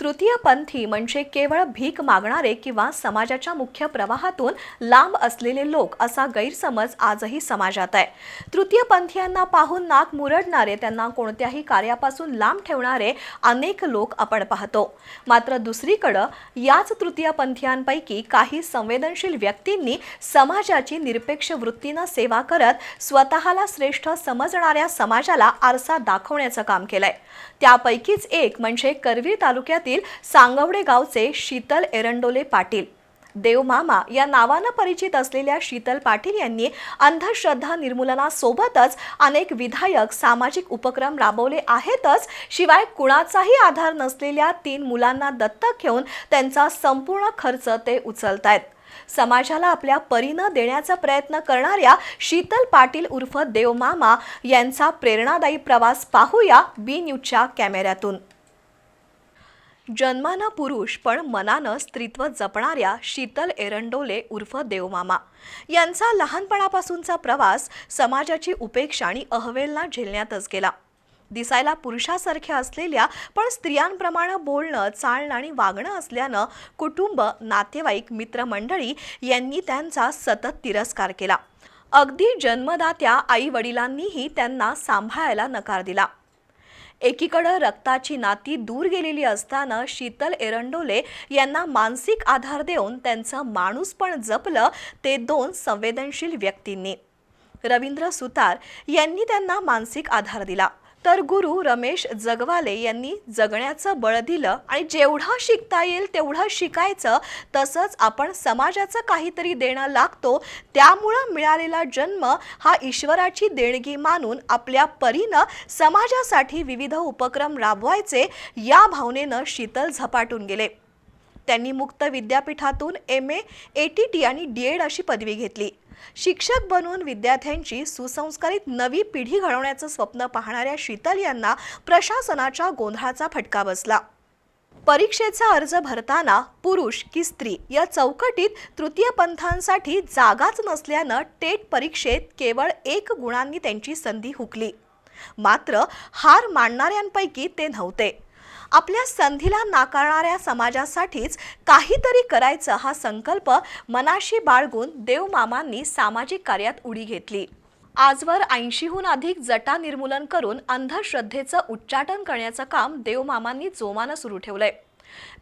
तृतीयपंथी म्हणजे केवळ भीक मागणारे किंवा समाजाच्या मुख्य प्रवाहातून लांब असलेले लोक असा गैरसमज आजही समाजात आहे. तृतीयपंथीयांना पाहून नाक मुरडणारे त्यांना कोणत्याही कार्यापासून लांब ठेवणारे अनेक लोक आपण पाहतो. मात्र दुसरीकडं याच तृतीयपंथीयांपैकी काही संवेदनशील व्यक्तींनी समाजाची निरपेक्ष वृत्तीनं सेवा करत स्वतःला श्रेष्ठ समजणाऱ्या समाजाला आरसा दाखवण्याचं काम केलंय. त्यापैकीच एक म्हणजे करवीर तालुक्यातील सांगवडे गावचे शीतल एरंडोले पाटील देवमामा या नावानं परिचित असलेल्या शीतल पाटील यांनी अंधश्रद्धा निर्मूलनासोबतच अनेक विधायक सामाजिक उपक्रम राबवले आहेतच. शिवाय कुणाचाही आधार नसलेल्या तीन मुलांना दत्तक घेऊन त्यांचा संपूर्ण खर्च ते उचलतायत. समाजाला आपल्या परीनं देण्याचा प्रयत्न करणाऱ्या शीतल पाटील उर्फ देवमामा यांचा प्रेरणादायी प्रवास पाहूया बी न्यूजच्या कॅमेऱ्यातून. जन्मानं पुरुष पण मनानं स्त्रीत्व जपणाऱ्या शीतल एरंडोले उर्फ देवमामा. यांचा लहानपणापासूनचा प्रवास समाजाची उपेक्षा आणि अहवेलना झेलण्यातच गेला. दिसायला पुरुषासारख्या असलेल्या पण स्त्रियांप्रमाणे बोलणं चालणं आणि वागणं असल्यानं कुटुंब नातेवाईक मित्रमंडळी यांनी त्यांचा सतत तिरस्कार केला. अगदी जन्मदात्या आई वडिलांनीही त्यांना सांभाळायला नकार दिला. एकीकडं रक्ताची नाती दूर गेलेली असताना शीतल एरंडोले यांना मानसिक आधार देऊन त्यांचं माणूसपण जपलं ते दोन संवेदनशील व्यक्तींनी. रवींद्र सुतार यांनी त्यांना मानसिक आधार दिला. तर गुरु रमेश जगवाले यांनी जगण्याचं बळ दिलं आणि जेवढं शिकता येईल तेवढं शिकायचं. तसंच आपण समाजाचं काहीतरी देणं लागतो. त्यामुळं मिळालेला जन्म हा ईश्वराची देणगी मानून आपल्या परीनं समाजासाठी विविध उपक्रम राबवायचे या भावनेनं शीतल झपाटून गेले. त्यांनी मुक्त विद्यापीठातून M A A T T आणि डी एड अशी पदवी घेतली. शिक्षक बनून विद्यार्थ्यांची सुसंस्कारित नवी पिढी घडवण्याचं स्वप्न पाहणाऱ्या शीतल यांना प्रशासनाच्या गोंधळाचा फटका बसला. परीक्षेचा अर्ज भरताना पुरुष की स्त्री या चौकटीत तृतीयपंथांसाठी जागाच नसल्यानं टेट परीक्षेत केवळ एक गुणांनी त्यांची संधी हुकली. मात्र हार मानणाऱ्यांपैकी ते नव्हते. आपल्या संधीला नाकारणाऱ्या समाजासाठीच काहीतरी करायचं हा संकल्प मनाशी बाळगून देवमामांनी सामाजिक कार्यात उडी घेतली. आजवर ऐंशीहून अधिक जटा निर्मूलन करून अंधश्रद्धेचं उच्चाटन करण्याचं काम देवमामांनी जोमानं सुरू ठेवलंय.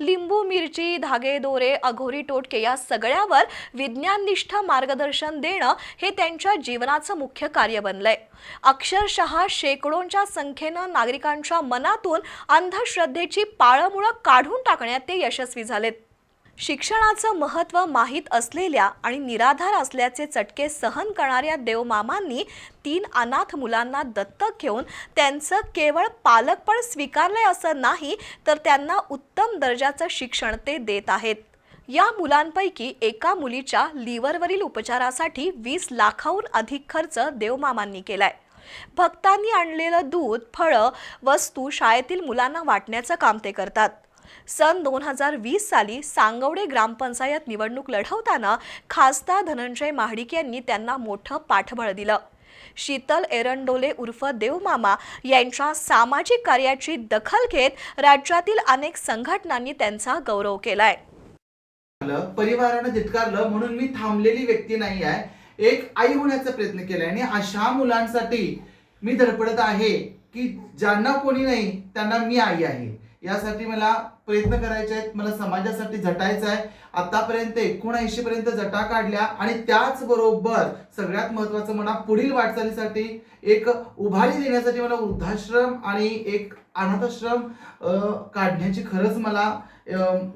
लिंबू मिरची धागे दोरे अघोरी टोटके या सगळ्यावर विज्ञाननिष्ठ मार्गदर्शन देणं हे त्यांच्या जीवनाचं मुख्य कार्य बनलंय. अक्षरशः शेकडोंच्या संख्येनं नागरिकांच्या मनातून अंधश्रद्धेची पाळमुळं काढून टाकण्यात ते यशस्वी झालेत. शिक्षणाचं महत्त्व माहीत असलेल्या आणि निराधार असल्याचे चटके सहन करणाऱ्या देवमामांनी तीन अनाथ मुलांना दत्तक घेऊन त्यांचं केवळ पालकपण स्वीकारलंय असं नाही तर त्यांना उत्तम दर्जाचं शिक्षण ते देत आहेत. या मुलांपैकी एका मुलीच्या लिव्हरवरील उपचारासाठी वीस लाखाहून अधिक खर्च देवमामांनी केलाय. भक्तांनी आणलेलं दूध फळं वस्तू शाळेतील मुलांना वाटण्याचं काम ते करतात. सन दोन हजार वीस साली सांगवडे ग्रामपंचायत निवडणूक लढवताना खासदार धनंजय महाडिक यांनी त्यांना मोठं पाठबळ दिलं. शीतल एरंडोले उर्फ देवमामा यांच्या सामाजिक कार्याची दखल घेत राज्यातील अनेक संघटनांनी त्यांचा गौरव केलाय. परिवारानं धितकारलं म्हणून मी थांबलेली व्यक्ती नाही आहे. एक आई होण्याचा प्रयत्न केलाय आणि अशा मुलांसाठी मी धडपडत आहे की ज्यांना कोणी नाही त्यांना मी आई आहे. यासाठी मला प्रयत्न करायचे आहेत मला समाजासाठी झटायचं आहे. आतापर्यंत एकोणऐंशी पर्यंत जटा काढल्या आणि त्याचबरोबर सगळ्यात महत्वाचं म्हणा पुढील वाटचालीसाठी एक उभारी देण्यासाठी मला वृद्धाश्रम आणि एक अनाथाश्रम काढण्याची खरंच मला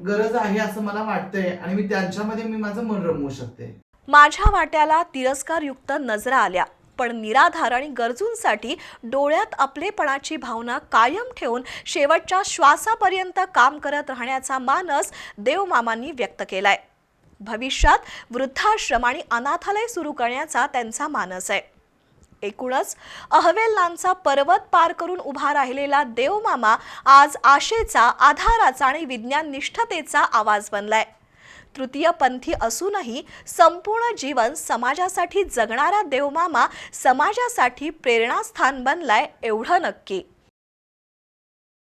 गरज आहे असं मला वाटतंय आणि मी त्यांच्यामध्ये मी माझं मन रमवू शकते. माझ्या वाट्याला तिरस्कारयुक्त नजरा आल्या. पण निराधार आणि गरजूंसाठी डोळ्यात आपलेपणाची भावना कायम ठेवून शेवटच्या श्वासापर्यंत काम करत राहण्याचा मानस देवमामांनी व्यक्त केलाय. भविष्यात वृद्धाश्रम आणि अनाथालय सुरू करण्याचा त्यांचा मानस आहे. एकूणच अहवेल्लांचा पर्वत पार करून उभा राहिलेला देवमामा आज आशेचा आधाराचा आणि विज्ञान निष्ठतेचा आवाज बनलाय. तृतीयपंथी असूनही संपूर्ण जीवन समाजासाठी जगणारा देवमामा समाजासाठी प्रेरणास्थान बनलाय एवढं नक्की.